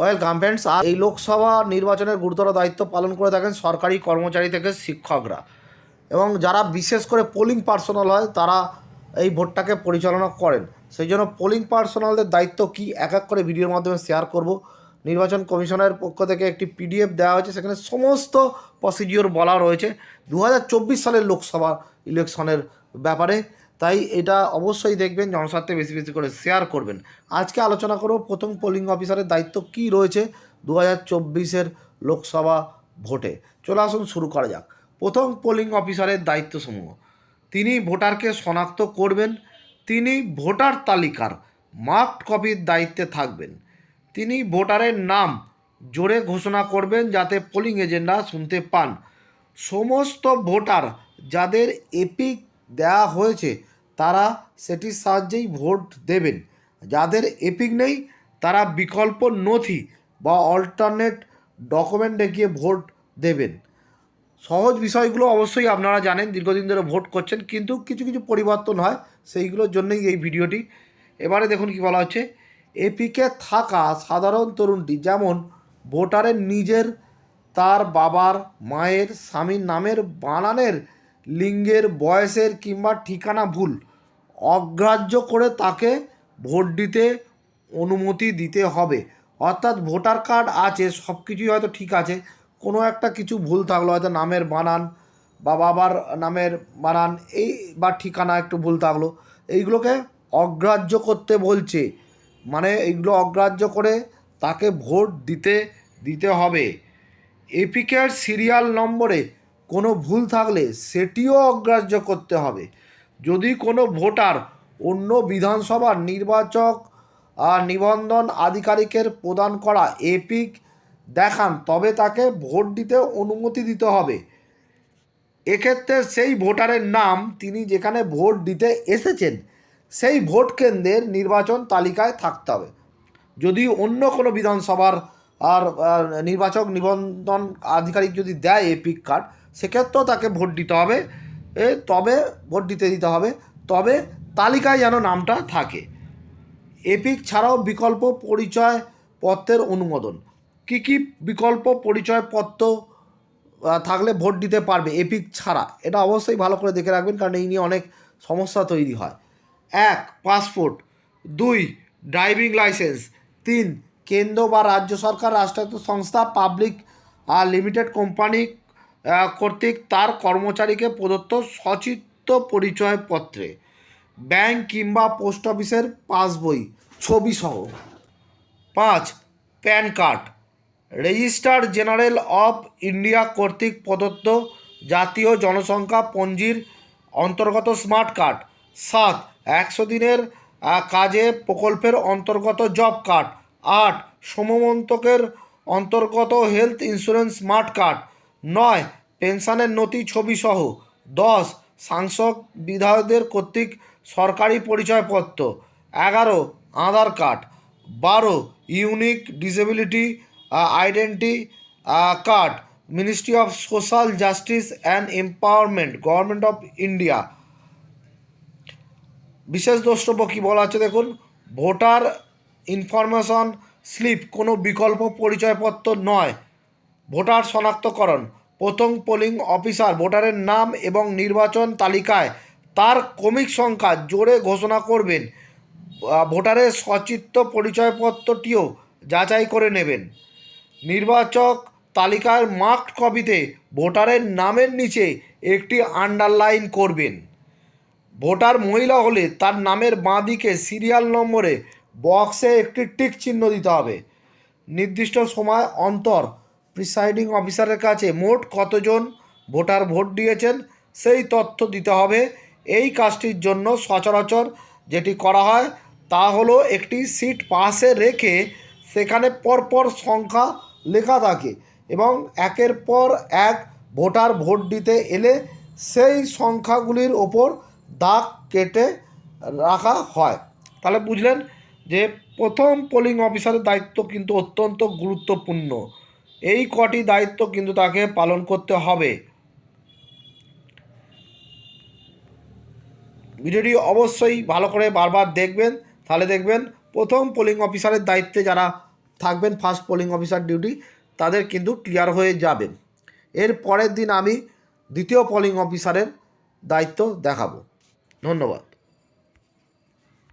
Welcome friends আর এই লোকসভা নির্বাচনের গুরুতর দায়িত্ব পালন করে থাকেন সরকারি কর্মচারী থেকে শিক্ষকরা। এবং যারা বিশেষ করে পোলিং পার্সোনাল হয়, তারা এই ভোটটাকে পরিচালনা করেন। সেই জন্য পোলিং পার্সোনালদের দায়িত্ব কি, এক এক করে ভিডিওর মাধ্যমে শেয়ার করব। নির্বাচন কমিশনের পক্ষ থেকে একটি পিডিএফ দেওয়া হয়েছে, সেখানে সমস্ত প্রসিডিওর বলা রয়েছে। দু হাজার চব্বিশ সালের লোকসভা ইলেকশনের ব্যাপারে। তাই এটা অবশ্যই দেখবেন, জনস্বার্থে বেশি বেশি করে শেয়ার করবেন। আজকে আলোচনা করব প্রথম পোলিং অফিসারের দায়িত্ব কি রয়েছে দু হাজার লোকসভা ভোটে। চলে আসুন, শুরু করা যাক। প্রথম পোলিং অফিসারের দায়িত্বসমূহ। তিনি ভোটারকে শনাক্ত করবেন, তিনি ভোটার তালিকার মার্কড কপির দায়িত্বে থাকবেন, তিনি ভোটারের নাম জোরে ঘোষণা করবেন যাতে পোলিং এজেন্টরা শুনতে পান। সমস্ত ভোটার যাদের এপিক দেওয়া হয়েছে, তারা সেটির সাহায্যেই ভোট দেবেন। যাদের এপিক নেই, তারা বিকল্প নথি বা অল্টারনেট ডকুমেন্ট দেখিয়ে ভোট দেবেন। সহজ বিষয়গুলো অবশ্যই আপনারা জানেন, দীর্ঘদিন ধরে ভোট করছেন, কিন্তু কিছু কিছু পরিবর্তন হয়, সেইগুলোর জন্যই এই ভিডিওটি। এবারে দেখুন কি বলা হচ্ছে। এপিকে থাকা সাধারণ তরুণটি যেমন ভোটারের নিজের, তার বাবার, মায়ের, স্বামীর নামের বানানের লিঙ্গের বয়সের কিংবা ঠিকানা ভুল, অগ্রাহ্য করে তাকে ভোট দিতে অনুমতি দিতে হবে। অর্থাৎ ভোটার কার্ড আছে সব কিছুই হয়তো ঠিক আছে, কোনো একটা কিছু ভুল থাকল হয়তো নামের বানান বা বাবার নামের বানান, এই বা ঠিকানা একটু ভুল থাকল, এইগুলোকে অগ্রাহ্য করতে বলছে। মানে এইগুলো অগ্রাহ্য করে তাকে ভোট দিতে দিতে হবে। এপিকের সিরিয়াল নম্বরে কোনো ভুল থাকলে সেটিও অগ্রাহ্য করতে হবে। যদি কোনো ভোটার অন্য বিধানসভার নির্বাচক নিবন্ধন আধিকারিকের প্রদান করা এপিক দেখান, তবে তাকে ভোট দিতে অনুমতি দিতে হবে। এক্ষেত্রে সেই ভোটারের নাম তিনি যেখানে ভোট দিতে এসেছেন, সেই ভোট কেন্দ্রের নির্বাচন তালিকায় থাকতে হবে। যদি অন্য কোনো বিধানসভার আর নির্বাচক নিবন্ধন আধিকারিক যদি দেয় এপিক কার্ড সেক্ষেত্রেও তাকে ভোট দিতে হবে। এ, তবে, ভোট দিতে দিতে হবে। তবে তালিকায় যেন নামটা থাকে। এপিক ছাড়াও বিকল্প পরিচয় পত্রের অনুমোদন। কি কি বিকল্প পরিচয়পত্র থাকলে ভোট দিতে পারবে এপিক ছাড়া? এটা অবশ্যই ভালো করে দেখে রাখবেন, কারণ এই নিয়ে অনেক সমস্যা তৈরি হয়। এক, পাসপোর্ট। দুই, ড্রাইভিং লাইসেন্স। তিন, কেন্দ্র বা রাজ্য সরকার, রাষ্ট্রায়ত্ত সংস্থা, পাবলিক আর লিমিটেড কোম্পানি কর্তৃক তার কর্মচারীকে প্রদত্ত সচিত্র পরিচয়পত্রে ব্যাংক কিংবা পোস্ট অফিসের পাসবই ছবি সহ পাঁচ PAN card registrar general of India কর্তৃক প্রদত্ত জাতীয় জনসংখ্যা পঞ্জির অন্তর্গত স্মার্ট কার্ড, সাত একশো দিনের কাজে প্রকল্পের অন্তর্গত জব কার্ড, আট সমমন্তকের অন্তর্গত হেলথ ইন্স্যুরেন্স স্মার্ট কার্ড নয়, পেনশনের নথি ছবি সহ দশ, সাংসদ বিধায়কদের কর্তৃক সরকারি পরিচয়পত্র। এগারো, আধার কার্ড। বারো, unique disability identity card. Ministry of social justice and empowerment, government of India. বিশেষ দ্রষ্টব্য কী বলা আছে দেখুন? ভোটার ইনফরমেশন স্লিপ, কোনো বিকল্প পরিচয়পত্র নয়। ভোটার শনাক্তকরণ। প্রথম পোলিং অফিসার ভোটারের নাম এবং নির্বাচন তালিকায় তার ক্রমিক সংখ্যা জোরে ঘোষণা করবেন। ভোটারের সচিত্র পরিচয়পত্রটিও যাচাই করে নেবেন। নির্বাচক তালিকার মার্কড কপিতে ভোটারের নামের নিচে একটি আন্ডারলাইন করবেন। ভোটার মহিলা হলে তার নামের বাঁ দিকে সিরিয়াল নম্বরে বক্সে একটি টিক চিহ্ন দিতে হবে। নির্দিষ্ট সময় অন্তর প্রিসাইডিং অফিসারের কাছে মোট কতজন ভোটার ভোট দিয়েছেন সেই তথ্য দিতে হবে। এই কাজটির জন্য সচরাচর যেটি করা হয় তা হলো একটি সিট পাশে রেখে সেখানে পরপর সংখ্যা লেখা থাকে এবং একের পর এক ভোটার ভোট দিতে এলে সেই সংখ্যাগুলির ওপর দাগ কেটে রাখা হয়। তাহলে বুঝলেন যে প্রথম পোলিং অফিসারের দায়িত্ব কিন্তু অত্যন্ত গুরুত্বপূর্ণ। এই কটি দায়িত্ব কিন্তু তাকে পালন করতে হবে। ভিডিওটি অবশ্যই ভালো করে বারবার দেখবেন, তাহলে দেখবেন প্রথম পোলিং অফিসারের দায়িত্বে যারা থাকবেন ফার্স্ট পোলিং অফিসার ডিউটি তাদের কিন্তু ক্লিয়ার হয়ে যাবেন এর পরের দিন আমি দ্বিতীয় পোলিং অফিসারের দায়িত্ব দেখাবো। ধন্যবাদ।